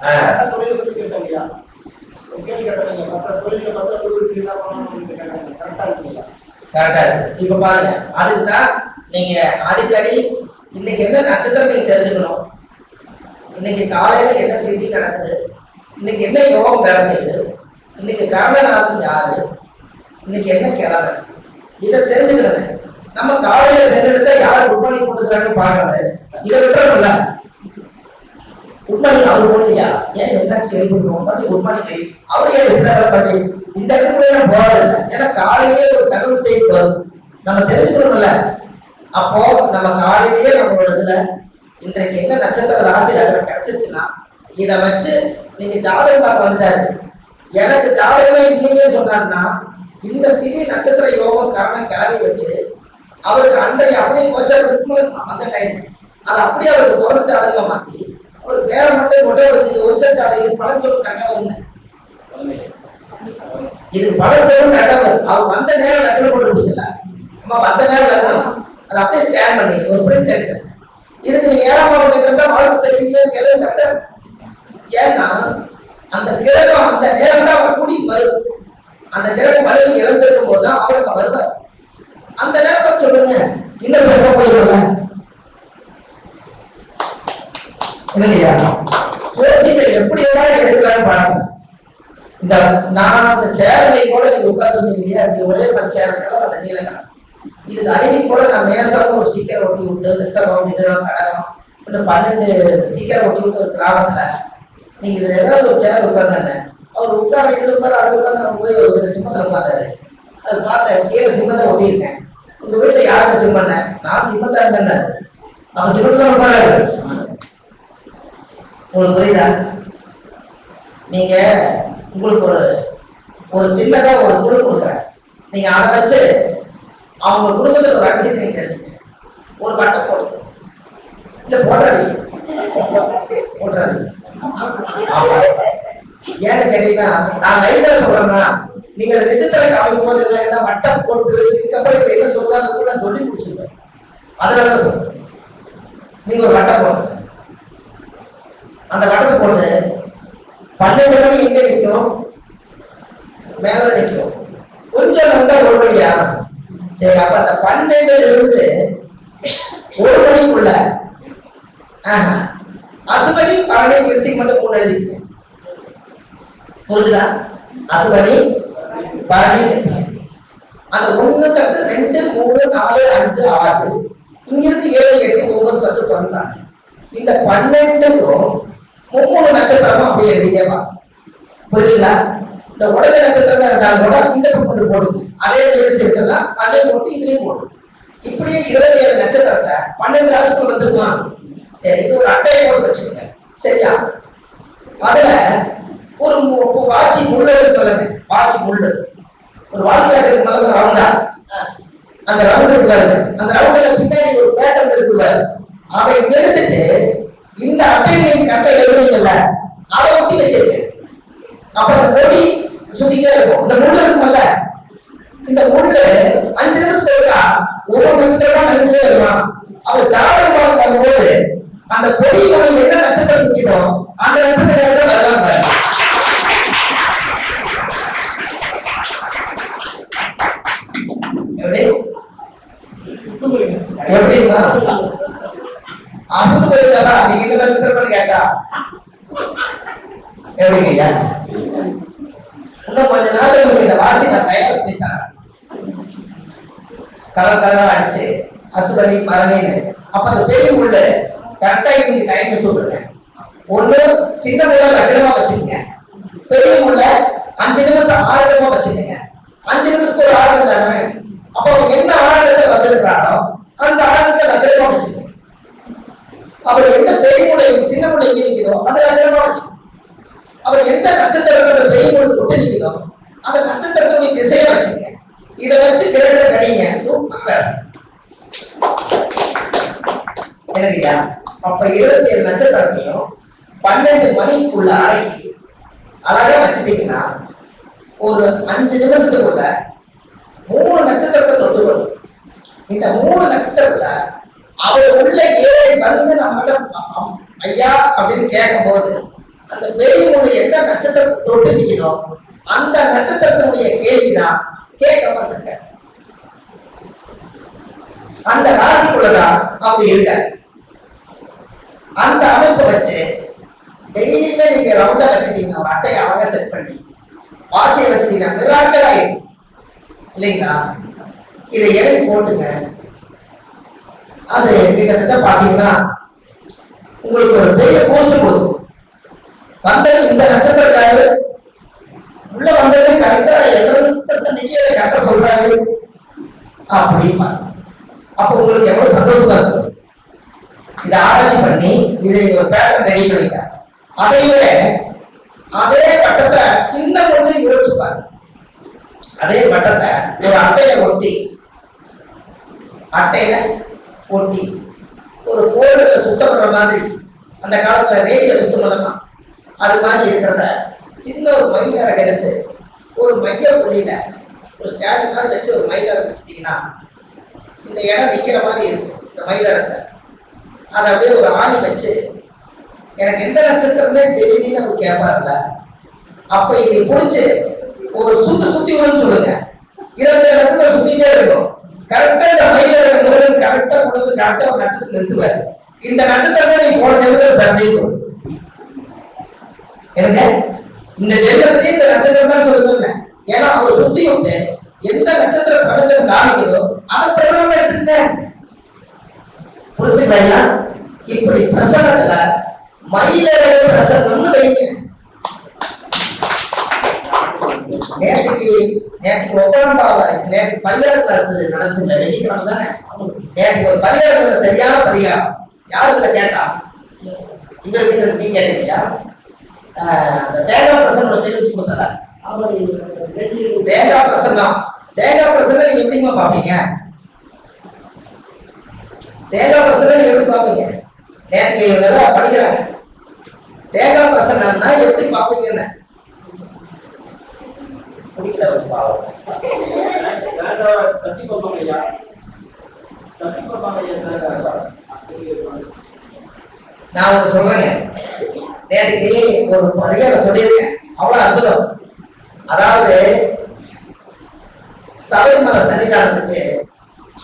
ஆ. தொழிலை பத்தி கேள்வி மற்ற தொழில மற்ற தொழிலுக்கு என்ன கேட்டாங்க கரெக்டா இருக்குங்களா கரெக்டா இருக்கு. இப்ப பாருங்க. அதுக்கு தான் நீங்க அடிக்கடி இன்னைக்கு என்ன நட்சத்திரம் நீங்க தெரிஞ்சுக்கணும்? இன்னைக்கு காலையில என்ன திதி நடக்குது? இன்னைக்கு என்ன யோகம் வேலை செய்யுது? இன்னைக்கு கர்ணநாதன் யாரு? இன்னைக்கு என்ன கிழமை? இதை தெரிஞ்சுக்கிறது நம்ம காலையில சென்றெடுத்தா யார் குட் மார்னிங் போட்டுக்கிறாங்கன்னு பாக்குறது இதை விட்டுறோம்ல குட் மார்னிங் அவர் போடலையா ஏன் என்ன சரி கொடுக்கணும் பண்ணி குட் மார்னிங் அடி அவர் ஏன் விட்டாங்க பண்ணி இந்த இடத்துக்குள்ள நான் போறதில்லை? ஏன்னா காலையிலேயே ஒரு தகவல் செய்தி வரும் நம்ம தெரிஞ்சுக்கணும்ல. அப்போ நம்ம காலையிலேயே நம்மளோட இதுல இன்றைக்கு என்ன நட்சத்திர ராசி லக்னம் கிடைச்சிச்சுன்னா இதை வச்சு நீங்க ஜாதகம் பார்க்க வந்துட்டாரு. எனக்கு ஜாதகமே இல்லையே சொன்னாருன்னா இந்த திதி நட்சத்திர யோகம் காரணம் கிளவி வச்சு அவருக்கு அன்றைய அப்படியே கொஞ்சம் இருக்கும்போது அந்த டைம் அதை அப்படியே அவருக்கு பிறந்த ஜாதகமா மாத்தி அவர் வேற மட்டும் மொட்டை வச்சு இது இது பலன் சொல்ல கரெக்டாக வரும்னு இதுக்கு பலன் சொல்ல கரெக்டாக வரும். அவர் வந்த நேரம் லக்னம் போட்டு விட்டீங்கல்ல அம்மா வந்த நேரம் லக்னம் அதை அப்படியே ஸ்கேன் பண்ணி ஒரு பிரிண்ட் எடுத்தேன் இதுக்கு நீ ஏழாம் பாவம் கேட்டிருந்தா வாழ்க்கை சரியில்லையே கேள்வி கரெக்டா ஏன்னா அந்த கிரகம் அந்த நேரம் தான் அவர் கூடி வரும். அந்த கிரகம் வலி இழந்திருக்கும் போது தான் அவருக்கு வருவார். அந்த நேரத்தை சொல்லுங்க. இன்னும் சொல்ல போயிருக்கல இல்லையா சோசியத்தை எப்படி வேணாலும் எடுக்கலாம்னு பாருங்க இந்த நான் அந்த சேர்ல கூட நீங்க உட்கார்ந்துருந்தீங்க இல்லையா இப்படி ஒரே மாதிரி சேர் இருக்கலாம் அந்த நீலக்கணம் இதுக்கு அடிக்கடி கூட நான் மேசம் ஒரு ஸ்டிக்கர் ஒட்டி விட்டு ரிசர்வம் இதெல்லாம் கடகம் இன்னும் பன்னெண்டு ஸ்டிக்கர் ஒட்டி விட்டு ஒரு கிராமத்துல நீங்க இதுல ஏதாவது ஒரு சேர் உட்கார்ந்து அவர் உட்கார்ந்து இதுல உட்கார் அதுல உட்கார்ந்து அவர் போய் ஒரு சிம்மத்துல உட்கார்ந்தாரு. அது பார்த்தேன் கீழே சிம்மத்தை ஒட்டியிருக்கேன். உங்க வீட்டுல யாருங்க சிம்மண்ண நான் சிம்மத்தா இருந்தேன் அப்ப சிம்மத்துல உட்காராரு உங்களுக்கு புரியுதா? நீங்க உங்களுக்கு ஒரு ஒரு சின்னதா ஒரு குழு கொடுக்குறேன். நீங்க அதை வச்சு அவங்க குடும்பத்துல ஒரு ரகசியத்தை நீங்க தெரிஞ்சுங்க ஒரு பட்டை போடுங்க இல்ல போடுறாதீங்க போடுறாதீங்க ஏன்னு கேட்டீங்கன்னா நான் லைட்டா சொல்றேன்னா நீங்க நிஜத்துல காமிக்கும் போது என்ன என்ன வட்டம் போட்டு இதுக்கப்புறம் இல்லை என்ன சொல்றாங்க கூட சொல்லி முடிச்சிருவேன். அதனால சொல்றேன். நீங்க ஒரு வட்டம் போடுங்க. அந்த வட்டத்தை போட்டு பன்னெண்டு மணி எங்க நிற்கும்? மேல நிற்கும். கொஞ்சம் வந்தா ஒரு மணியா சரி அப்ப அந்த பன்னெண்டுல இருந்து ஒரு மணிக்குள்ள அசுபடி பரணி கிருத்தி மட்டும் கூட எழுதிக்க புரிஞ்சுதா? அசுபடி பரணி அந்த ஒண்ணுக்கு அடுத்து ரெண்டு மூணு நாலு அஞ்சு ஆறு இங்கிருந்து ஏழு எட்டு ஒன்பது பத்து பன்னெண்டு இந்த பன்னெண்டுக்கும் அப்படியே எழுதிக்கே வா புரியுதுங்களா இந்த உடல் நட்சத்திரம் இருந்தாலும் கூட இந்த பக்கம் வந்து போடுது. அதே ரெஜிஸ்ட்ரேஷன்ல அதே போட்டு இதுலயும் போடும் இப்படியே இருபத்தி ஏழு நட்சத்திரத்தை பன்னெண்டு ராசிக்குள் வந்துருமா சரி இது ஒரு அட்டையை போட்டு வச்சுக்கோங்க. சரியா? அதுல ஒரு மு- மு- வாச்சி முள்ளு இருக்குல்லங்க முள்ளு. ஒரு வாழ்க்கை இருக்கு ரவுண்டா. அந்த ரவுண்ட் இருக்குல்ல அந்த ரவுண்டுல பின்னாடி ஒரு பேட்டர்ன் இருக்குல்ல அதை எடுத்துட்டு இந்த அட்டையை நீங்க கரெக்டா எழுதுறீங்கல்ல அதை ஒட்டி வச்சிருக்கேன். அப்ப அந்த கொடி சுத்திக்கிட்டே இருக்கும். இந்த முள்ளு இருக்கும்ல? இந்த முள்ளு அஞ்சு நிமிஷம் இருக்கா ஒவ்வொரு நிமிஷமா நெஞ்சிலே இருக்கலாம் அவர் ஜாதகம் பார்க்க வரும்போது அந்த கொடி கொடி என்ன நட்சத்திரம் சுத்திக்கிறோம்? அந்த நட்சத்திரம் வருவாங்க? எப்படிங்க இன்னும் கொஞ்ச நாள் இந்த வாசி நான் தயார் பண்ணி தரேன் கலர் கலரா அடிச்சு அசுபடி பரணின்னு அப்ப அந்த பெரிய உள்ள கரெக்டா நீங்க டைம் வச்சு விடுங்க ஒண்ணு சின்ன உள்ள லட்சணமா வச்சுக்கோங்க. பெரிய உள்ள அஞ்சு நிமிஷம் ஆறு நிமிஷம் வச்சுக்கோங்க. அஞ்சு நிமிஷத்துக்கு ஒரு ஆர்டர் தானே? அப்ப அவர் என்ன ஆறுல வந்திருக்கிறாரோ அந்த ஆறுல லட்சணமா வச்சுக்கோங்க. அவர் எந்த பெரிய உள்ள சின்ன உள்ள எங்க அந்த லட்சணமா வச்சுக்கோங்க. அவர் எந்த நட்சத்திரத்தோட பெரிய உள்ள அந்த நட்சத்திரத்தோட திசையை வச்சுங்க. இதை வச்சு கிரகத்தை கடிங்க. சூப்பர் வேலை சரியா அப்ப இருபத்தி ஏழு நட்சத்திரத்தையும் பன்னெண்டு மணிக்குள்ள அடக்கி அழகா வச்சுட்டீங்கன்னா ஒரு அஞ்சு நிமிஷத்துக்குள்ள மூணு நட்சத்திரத்தை தொட்டு வரும் இந்த மூணு நட்சத்திரத்துல அவர் உள்ள ஏறி வந்து நம்மகிட்ட ஐயா அப்படின்னு கேட்கும் போது அந்த பெரிய எந்த நட்சத்திரத்தை தொட்டு நிற்கிறோம் அந்த நட்சத்திரத்தினுடைய கேள்விதான் கேட்க மாட்டாங்க அந்த ராசிக்குள்ளதான் அவங்க இருக்க? அந்த அமைப்பை வச்சு டெய்லியுமே நீங்க ரவுண்டா வச்சுட்டீங்கன்னா ஒரு அட்டையை அழகா செட் பண்ணி வாட்சியை வச்சுட்டீங்கன்னா மிராக்கள் ஆயிடும் இல்லைங்களா? இதை எழுதி போட்டுங்க. அது கிட்டத்தட்ட பாத்தீங்கன்னா உங்களுக்கு ஒரு பெரிய போஸ்ட் கொடுக்கும். வந்தது இந்த நட்சத்திரக்காரு உள்ள வந்தது கரெக்டா எல்லா நட்சத்திரத்தை நீங்க கரெக்டா சொல்றாரு. அப்படிமா அப்போ உங்களுக்கு எவ்வளவு சந்தோஷமா இருக்கும். இதை ஆராய்ச்சி பண்ணி இதை ஒரு பேட்டர்ன் ரெடி பண்ணிட்டாங்க அதை விட அதே பட்டத்தை இன்னும் கொஞ்சம் யோசிச்சு அதே பட்டத்தை ஒரு அட்டையில ஒட்டி. அட்டையில ஒட்டி. ஒரு ஃபோல்டுல சுத்தம் பண்ற மாதிரி. அந்த காலத்துல ரேடியோ சுத்தம் பண்ணலாம் அது மாதிரி இருக்கிறத சின்ன ஒரு மைனரை எடுத்து ஒரு மைய புள்ளியில ஒரு ஸ்டாண்ட் மாதிரி வச்சு ஒரு மைனரை வச்சுட்டீங்கன்னா இந்த இடம் நிற்கிற மாதிரி இருக்கும் இந்த மயிலறங்க அதை அப்படியே ஒரு ஆணி வச்சு எனக்கு எந்த நட்சத்திரமே தெரியலன்னு அவர் கேட்பாருல்ல அப்ப இதை பிடிச்சி ஒரு சுத்து சுத்தி விடுன்னு சொல்லுங்க. இருபத்தி நட்சத்திரம் சுத்திட்டே இருக்கும். கரெக்டா இந்த மயிலரங்க கரெக்டா கொண்டு வந்து கரெக்டா ஒரு நட்சத்திரம் நிறுத்துவாரு இந்த நட்சத்திரம் நீ போன ஜென்மத்தில் பிறந்தே சொல்லு. எனக்கு இந்த ஜென்மத்திலே இந்த நட்சத்திரம் தான் சொல்லுங்க ஏன்னா அவர் சுத்தி வந்து எந்த நட்சத்திர பிரபஞ்சம் காமிக்குதோ அதை பிரதமம் எடுத்துங்க புரிஞ்சுக்கலாம் இப்படி பிரசனத்துல மயிலரை பிரசனம்னு வைக்க நேற்றுக்கு நேற்றுக்கு ஒப்பனம் பாவா நேற்றுக்கு பரிகார கிளாஸ் நடந்துச்சுங்க. வெள்ளிக்கிழமை தானே? நேற்றுக்கு ஒரு பரிகார சரியான பரிகாரம். யாரு இதுல கேட்டா? இவருக்கு நீங்க கேட்டீங்களா அந்த தேங்காய் பிரசனோட பேர் வச்சு கொடுத்தல தேங்காய் பிரசன்னம் தேங்காய் பிரசன்னம் நீங்க எப்படிமா பாப்பீங்க தேங்காய் பிரசன்னம் நீங்க எப்படி பாப்பீங்க நேற்று இவங்க படிக்கிறாங்க. தேங்காய் பிரசன்னம்னா எப்படி பாப்பீங்கன்னு பிடிக்கல ஒரு பாவம். தட்டி பார்ப்பாங்க ஐயா தட்டி பார்ப்பாங்க ஐயா நான் ஒன்று சொல்றேங்க. நேற்றுக்கு ஒரு பரிகாரம் சொல்லியிருக்கேன். அவ்வளவு அற்புதம். அதாவது சபரிமலை சன்னிதானத்துக்கு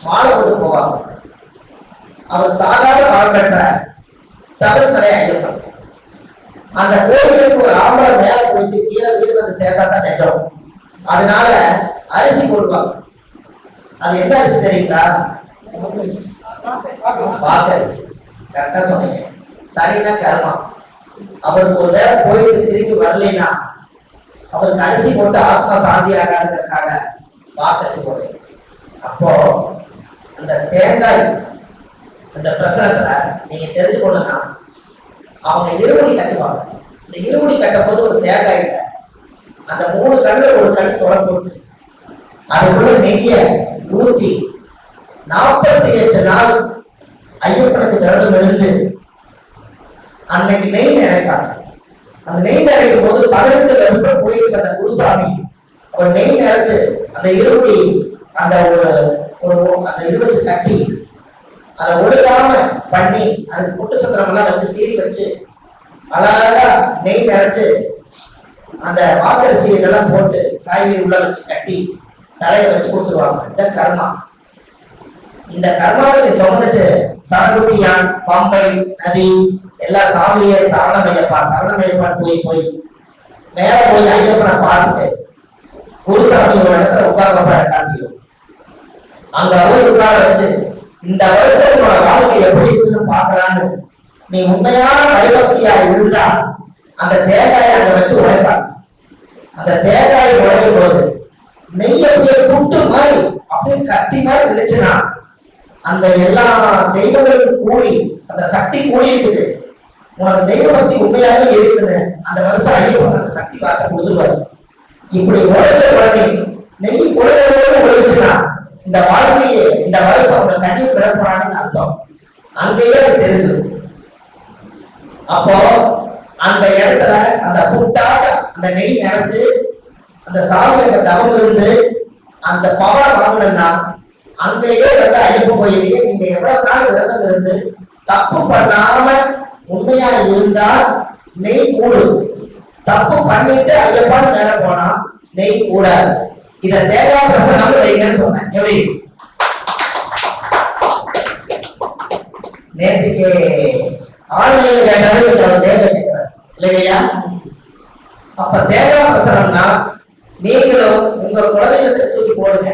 மாலை கொண்டு போவாங்க. அவர் சாதாரண வாழ் பெற்ற சபரிமலை ஐயப்பன். அந்த கோயிலுக்கு ஒரு ஆம்பளை மேல போயிட்டு கீழே வீடு வந்து சேர்ந்தா தான் நிஜம். அதனால அரிசி போடுவாங்க. அது என்ன அரிசி தெரியுங்களா? பாக்கரிசி கரெக்டா சொன்னீங்க. சரினா கர்மா. அவருக்கு ஒரு வேலை போயிட்டு திரும்பி வரலைன்னா அவருக்கு அரிசி போட்டு ஆத்மா சாந்தி ஆகாதுங்கிறதுக்காக பாக்கரிசி போடுறீங்க அப்போ அந்த தேங்காய் அந்த பிரசனத்துல நீங்க தெரிஞ்சுக்கணும்னா அவங்க இருமுடி கட்டுவாங்க. இந்த இருமுடி கட்டும் போது ஒரு தேங்காயில அந்த மூணு கண்ணில் ஒரு கண் தொலை போட்டு அதுக்குள்ள நெய்ய ஊற்றி நாற்பத்தி எட்டு நாள் ஐயப்பனுக்கு விரதம் இருந்து அன்னைக்கு நெய் நிறைப்பாங்க அந்த நெய் நிறைக்கும் போது பதினெட்டு வருஷம் போயிட்டு அந்த குருசாமி அவர் நெய் நிறைச்சு அந்த இருமுடி அந்த ஒரு ஒரு அந்த இது வச்சு கட்டி அதை ஒழுகாம பண்ணி அதுக்கு புட்டு சந்திரம் எல்லாம் வச்சு சீரி வச்சு அழகா நெய் நிறைச்சு அந்த வாக்கரிசி இதெல்லாம் போட்டு காய்கறி உள்ள வச்சு கட்டி தலையை வச்சு கொடுத்துருவாங்க. இந்த கர்மா. இந்த கர்மாவை சுமந்துட்டு சரகுட்டியான் பம்பை நதி எல்லா சாமியே சரணமையப்பா சரணமையப்பான்னு போய் போய் மேல போய் ஐயப்பனை பார்த்துட்டு குருசாமி ஒரு இடத்துல உட்கார்ந்தப்ப ரெண்டாந்தியும் அங்க போய் உட்கார வச்சு இந்த வருஷம் உன்னோட வாழ்க்கை எப்படி இருக்குன்னு பார்க்கலான்னு நீ உண்மையான வைபக்தியா இருந்தா அந்த தேங்காயை அங்க வச்சு உடைப்பாங்க அந்த தேங்காயை உடையும் போது நெய் அப்படியே புட்டு மாதிரி அப்படியே கத்தி மாதிரி நினைச்சுனா அந்த எல்லா தெய்வங்களும் கூடி அந்த சக்தி கூடி இருக்குது. உனக்கு தெய்வ பக்தி உண்மையாகவே இருக்குதுன்னு அந்த வருஷம் ஐயப்பன் அந்த சக்தி வார்த்தை கொடுத்துருவாரு இப்படி உழைச்ச உடனே நெய் உழைவோடு உழைச்சுனா இந்த வாழ்க்கையை இந்த வருஷம் உங்க கண்ணீர் விட போறான்னு அர்த்தம். அங்கேயே அது தெரிஞ்சிடும். அப்போ அந்த இடத்துல அந்த புட்டாக அந்த நெய் நிறைச்சு அந்த சாமி அந்த தவம் இருந்து அந்த பவர் வாங்கினா அங்கேயே வந்து ஐயப்ப கோயிலையே நீங்க எவ்வளவு நாள் விரதம் இருந்து தப்பு பண்ணாம உண்மையா இருந்தா நெய் கூடும் தப்பு பண்ணிட்டு ஐயப்பான்னு மேல போனா நெய் கூடாது. இத தேங்காய் பிரசனம்னு வைங்கன்னு சொன்னேன். எப்படி? நேற்றுக்கு ஆன்லைன்ல கேட்டாலும் இன்னைக்கு அவர் நேர்ல இல்லையா அப்ப தேங்காய் பிரசனம்னா நீங்களும் உங்க குலதெய்வத்துக்கு தூக்கி போடுங்க.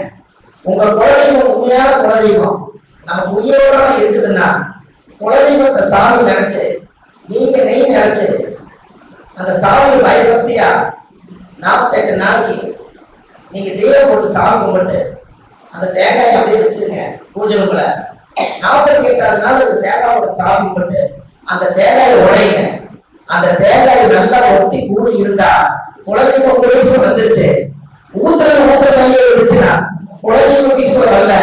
உங்க குலதெய்வம் உண்மையான குலதெய்வம். நமக்கு உயிரோட இருக்குதுன்னா குலதெய்வத்தை சாமி நினைச்சு நீங்க நெய் நினைச்சு அந்த சாமி பயபக்தியா நாற்பத்தெட்டு நாளைக்கு நீங்க தெய்வம் போட்டு சாமி கும்பிட்டு அந்த தேங்காயை அப்படியே வச்சுங்க பூஜை ரூம்ல. நாற்பத்தி எட்டாவது நாள் அந்த தேங்காயோட சாமி கும்பிட்டு அந்த தேங்காயை உடைங்க. அந்த தேங்காய் நல்லா ஒட்டி கூடி இருந்தா குலதெய்வம் வீட்டுக்குள்ள வந்துருச்சு. ஊத்துறது ஊத்துற மையம் இருந்துச்சுன்னா குலதெய்வம் அல்ல வரல.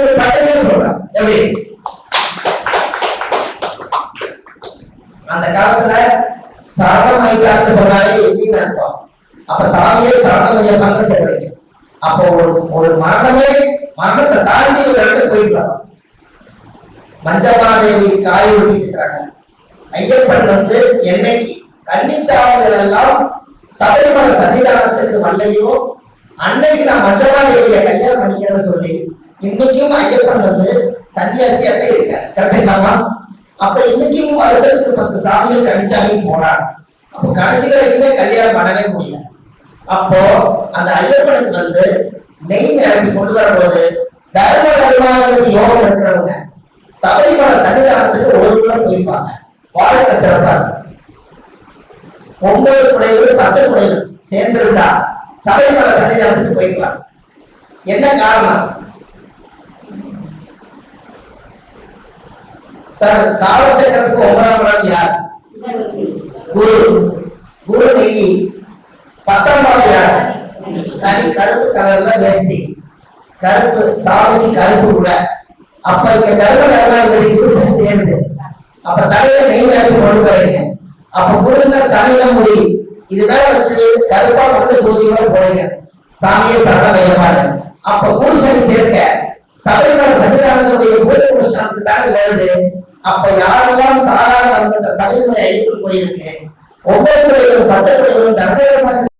ஒரு பட்டமே சொல்றான். எப்படி? அந்த காலத்துல சரணம் ஐயான்னு சொன்னாலே எங்கேயும் அர்த்தம். அப்ப சாமியே சரணம் ஐயப்பான்னு சொல்றீங்க. அப்போ ஒரு ஒரு மரணமே மரணத்தை தாண்டி ஒரு இடத்துக்கு போயிட்டோம் மஞ்சமாதேவி காய ஊட்டிட்டு இருக்காங்க. ஐயப்பன் வந்து என்னைக்கு கன்னிச்சாமிகள் எல்லாம் சபரிமலை சன்னிதானத்துக்கு வல்லையோ அன்னைக்கு நான் மஞ்சமாதேவியை கல்யாணம் பண்ணிக்கிறேன்னு சொல்லி இன்னைக்கும் ஐயப்பன் வந்து சன்னியாசியாவே இருக்க கரெக்டுங்களாமா அப்ப இன்னைக்கும் வருஷத்துக்கு பத்து சாமிகள் கணிச்சாமே போறாங்க அப்போ கடைசி வரைக்குமே கல்யாணம் பண்ணவே முடியல. அப்போ அந்த ஐயப்பனுக்கு வந்து நெய் நிரப்பி கொண்டு வரும்போது தர்ம தர்மாதிபதி யோகம் இருக்கிறவங்க சபரிமலை சன்னிதானத்துக்கு ஒரு கூட போயிருப்பாங்க வாழ்க்கை சிறப்பாக ஒன்பது குடைகள் பத்து குடைகள் சேர்ந்திருந்தா சபரிமலை சன்னிதானத்துக்கு போய்க்கலாம். என்ன காரணம்? சார் காலச்சக்கரத்துக்கு ஒன்பதாம் இடம் யார்? குரு. குரு நெய் பத்தொன்பது யார்? சனி கருப்பு கலர்ல வேஷ்டி கருப்பு சாமி கருப்பு கூட. அப்ப இங்க தர்ம கர்மாதிபதி குரு சனி சேர்ந்து. அப்ப தலையில நெய் கருப்பு கொண்டு போறீங்க. அப்ப குருல சனிதான் முடி. இது மேல வச்சு கருப்பா மட்டும் ஜோதியோட போறீங்க சாமியே சரண வையப்பாடு அப்ப குரு சனி சேர்க்க சபரிமலை சன்னிதானத்துடைய பூர்வ அனுஷ்டானத்துக்கு தானே வருது அப்ப யாரெல்லாம் சாதாரண சபரிமலை ஐயப்பன் போயிருக்கு ஒன்பது குடைகளும் பத்து